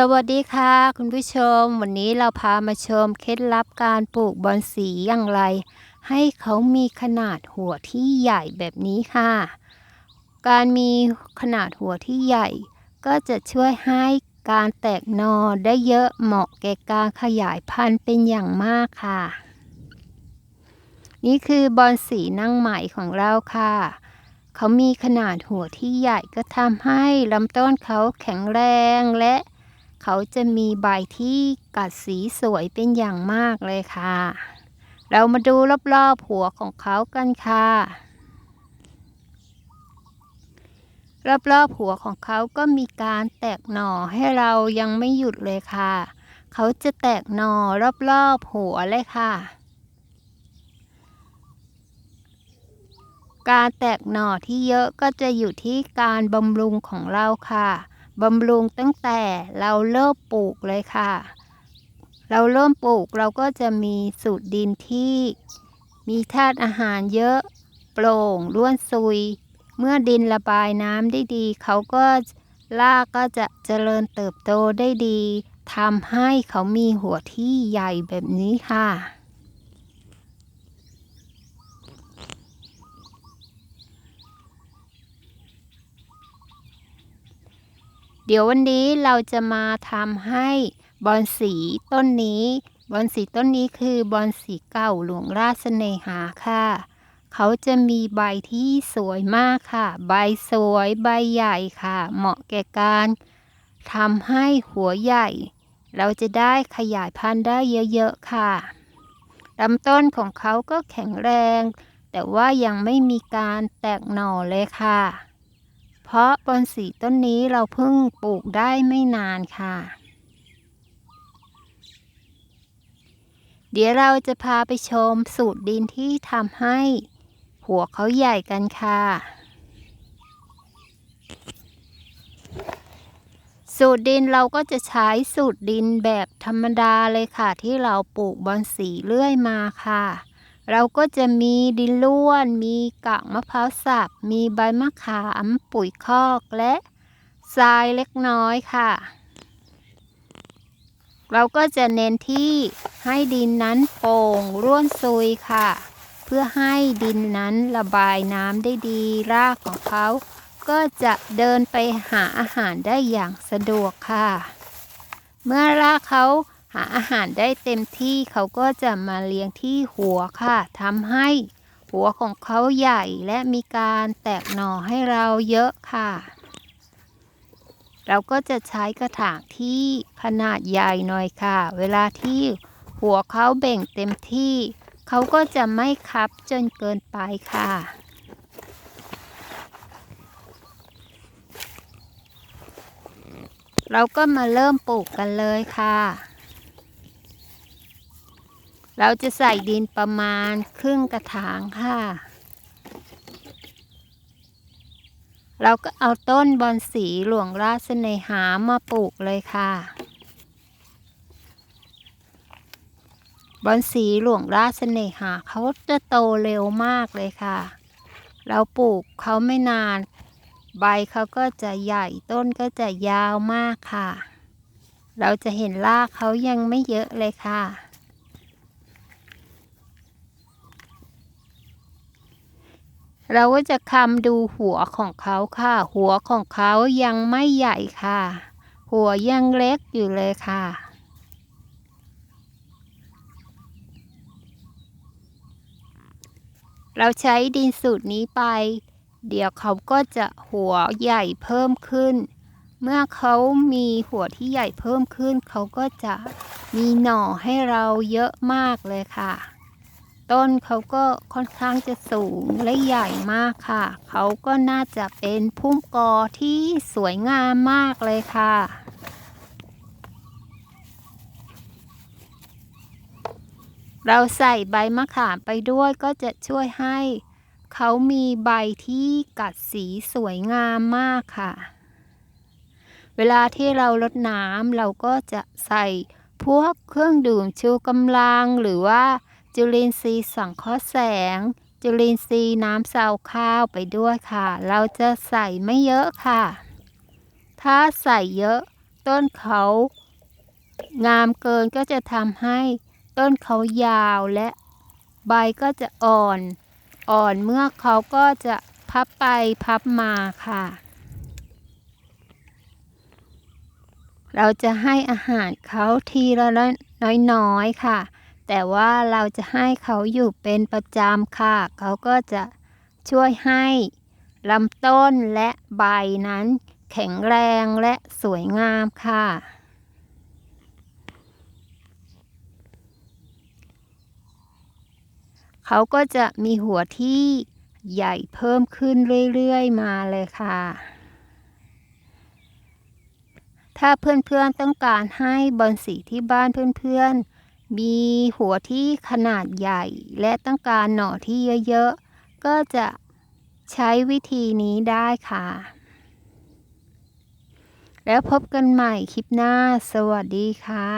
สวัสดีค่ะ คุณผู้ชม วันนี้เราพามาชมเคล็ดลับการปลูกบอนสีอย่างไร ให้เขามีขนาดหัวที่ใหญ่แบบนี้ค่ะ การมีขนาดหัวที่ใหญ่ ก็จะช่วยให้การแตกนอได้เยอะเหมาะแก่การขยายพันธุ์เป็นอย่างมากค่ะ นี่คือบอนสีนั่งไหม่ของเราค่ะเขามีขนาดหัวที่ใหญ่ก็ทำให้ลำต้นเขาแข็งแรงและ เขาจะมีใบที่กัดสีสวยเป็นอย่างมากเลยค่ะ เรามาดูรอบๆหัวของเขากันค่ะ รอบๆหัวของเขาก็มีการแตกหน่อให้เรายังไม่หยุดเลยค่ะ เขาจะแตกหน่อรอบๆหัวเลยค่ะการแตกหน่อที่เยอะก็จะอยู่ที่การบำรุงของเราค่ะ บำรุงตั้งแต่เราเริ่มปลูกเลยค่ะ เราเริ่มปลูกเราก็จะมีสูตรดินที่ มีธาตุอาหารเยอะ โปร่งร่วนซุย เมื่อดินระบายน้ำได้ดี เขาก็รากก็จะเจริญเติบโตได้ดีทำให้เขามีหัวที่ใหญ่แบบนี้ค่ะ เดี๋ยววันนี้เราจะมาทำให้บอนสีต้นนี้ บอนสีต้นนี้คือบอนสีเก่าหลวงราชเสนหาค่ะ เขาจะมีใบที่สวยมากค่ะ ใบสวยใบใหญ่ค่ะ เหมาะแก่การทำให้หัวใหญ่ เราจะได้ขยายพันธุ์ได้เยอะๆค่ะลำต้นของเขาก็แข็งแรง แต่ว่ายังไม่มีการแตกหน่อเลยค่ะ เพราะบอนสีต้นนี้เราเพิ่งปลูกได้ไม่นานค่ะ เดี๋ยวเราจะพาไปชมสูตรดินที่ทำให้หัวเขาใหญ่กันค่ะ สูตรดินเราก็จะใช้สูตรดินแบบธรรมดาเลยค่ะ ที่เราปลูกบอนสีเรื่อยมาค่ะ เราก็จะมีดินล้วน มีกากมะพร้าวสับ มีใบมะขามปุ๋ยคอกและทรายเล็กน้อยค่ะ เราก็จะเน้นที่ให้ดินนั้นโป่งร่วนซุยค่ะ เพื่อให้ดินนั้นระบายน้ำได้ดีรากของเขา ก็จะเดินไปหาอาหารได้อย่างสะดวกค่ะ เมื่อรากเขา หาอาหารได้เต็มที่เขาก็จะมาเลี้ยงที่หัวค่ะทำให้หัวของเขาใหญ่และมีการแตกหน่อให้เราเยอะค่ะ เราก็จะใช้กระถางที่ขนาดใหญ่หน่อยค่ะ เวลาที่หัวเขาเบ่งเต็มที่ เขาก็จะไม่คับจนเกินไปค่ะเราก็มาเริ่มปลูกกันเลยค่ะ เราจะใส่ดินประมาณครึ่งกระถางค่ะ เราก็เอาต้นบอนสีหลวงราชเนหามาปลูกเลยค่ะ บอนสีหลวงราชเนหาเขาจะโตเร็วมากเลยค่ะ เราปลูกเขาไม่นาน ใบเขาก็จะใหญ่ต้นก็จะยาวมากค่ะ เราจะเห็นรากเขายังไม่เยอะเลยค่ะ เราก็จะคำดูหัวของเขาค่ะ หัวของเขายังไม่ใหญ่ค่ะ หัวยังเล็กอยู่เลยค่ะ เราใช้ดินสูตรนี้ไป เดี๋ยวเขาก็จะหัวใหญ่เพิ่มขึ้น เมื่อเขามีหัวที่ใหญ่เพิ่มขึ้น เขาก็จะมีหน่อให้เราเยอะมากเลยค่ะ ต้นเขาก็ค่อนข้างจะสูงและใหญ่มากค่ะ เขาก็น่าจะเป็นพุ่มกอที่สวยงามมากเลยค่ะ เราใส่ใบมะขามไปด้วยก็จะช่วยให้เขามีใบที่กัดสีสวยงามมากค่ะ เวลาที่เราลดน้ำเราก็จะใส่พวกเครื่องดื่มชูกำลังหรือว่า จุลินทรีย์สังเคราะห์แสง จุลินทรีย์น้ำเสาข้าวไปด้วยค่ะ เราจะใส่ไม่เยอะค่ะ ถ้าใส่เยอะ ต้นเขางามเกินก็จะทำให้ต้นเขายาวและใบก็จะอ่อน อ่อนเมื่อเขาก็จะพับไปพับมาค่ะ เราจะให้อาหารเขาทีละน้อยๆค่ะ แต่ว่าเราจะให้เขาอยู่เป็นประจำค่ะ เขาก็จะช่วยให้ลำต้นและใบนั้น แข็งแรงและสวยงามค่ะ เขาก็จะมีหัวที่ใหญ่เพิ่มขึ้นเรื่อย ๆ มาเลยค่ะ ถ้าเพื่อนๆต้องการให้บอนสีที่บ้านเพื่อนๆ มีหัวที่ขนาดใหญ่ และต้องการหน่อที่เยอะๆ ก็จะใช้วิธีนี้ได้ค่ะ แล้วพบกันใหม่คลิปหน้า สวัสดีค่ะ